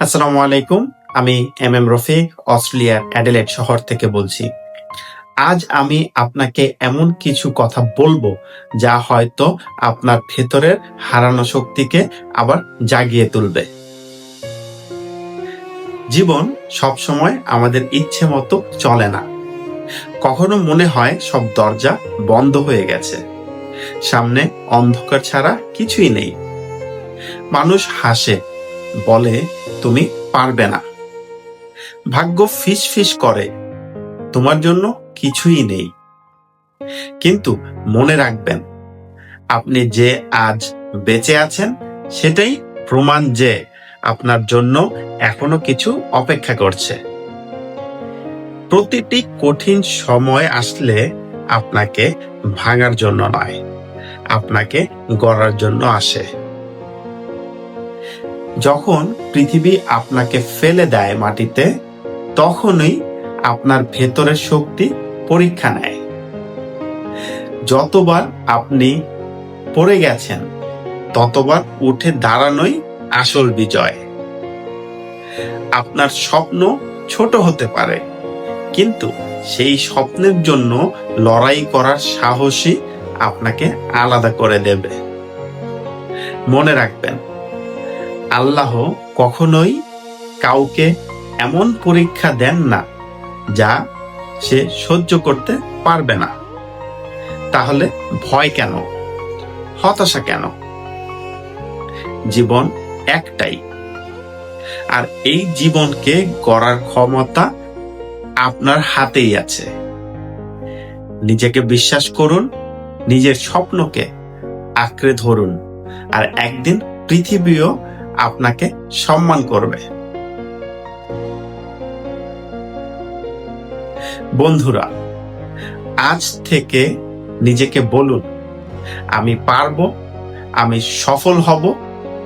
আসসালামু আলাইকুম, আমি এম এম রফিক অস্ট্রেলিয়ার অ্যাডিলেড শহর থেকে বলছি। আজ আমি আপনাকে এমন কিছু কথা বলব যা হয়তো আপনার ভেতরের হারানো শক্তিকে আবার জাগিয়ে তুলবে। জীবন সবসময় আমাদের ইচ্ছে মতো চলে না। কখনো মনে হয় সব দরজা বন্ধ হয়ে গেছে। সামনে অন্ধকার ছাড়া কিছুই নেই। মানুষ হাসে, বলে তুমি পারবে না। ভাগ্য ফিস ফিস করে। তোমার জন্য কিছুই নেই। কিন্তু মনে রাখবেন, আপনি যে আজ বেঁচে আছেন, সেটাই প্রমাণ যে আপনার জন্য এখনও কিছু অপেক্ষা করছে। প্রতিটি কঠিন সময় আসলে আপনাকে ভাঙার জন্য নয়, আপনাকে গড়ার জন্য আসে। যখন পৃথিবী আপনাকে ফেলে দেয় মাটিতে, তখনই আপনার ভেতরের শক্তি পরীক্ষা নেয়। যতবার আপনি পড়ে গেছেন, ততবার উঠে দাঁড়ানোই আসল বিজয়। আপনার স্বপ্ন ছোট হতে পারে, কিন্তু সেই স্বপ্নের জন্য লড়াই করার সাহসী আপনাকে আলাদা করে দেবে। মনে রাখবেন আল্লাহ কখনোই কাউকে এমন পরীক্ষা দেন না যা সে সহ্য করতে পারবে না। তাহলে ভয় কেন? হতাশা কেন? জীবন একটাই। আর এই জীবনকে গড়ার ক্ষমতা আপনার হাতেই আছে। নিজেকে বিশ্বাস করুন, নিজের স্বপ্নকে আঁকড়ে ধরুন, আর একদিন পৃথিবীও আপনাকে সম্মান করবে। বন্ধুরা, আজ থেকে নিজেকে বলুন, আমি পারব, আমি সফল হব,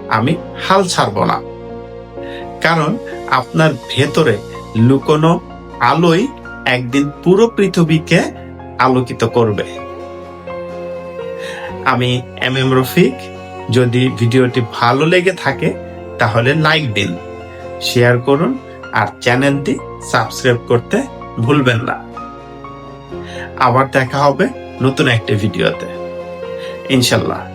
আমি হাল ছাড়ব না। কারণ আপনার ভেতরে লুকোনো আলোই একদিন পুরো পৃথিবীকে আলোকিত করবে। আমি এম এম রফিক যদি ভিডিওটি ভালো লেগে থাকে, তাহলে লাইক দিন শেয়ার করুন, আর চ্যানেলটি সাবস্ক্রাইব করতে ভুলবেন না। আবার দেখা হবে নতুন একটি ভিডিওতে। ইনশাল্লাহ।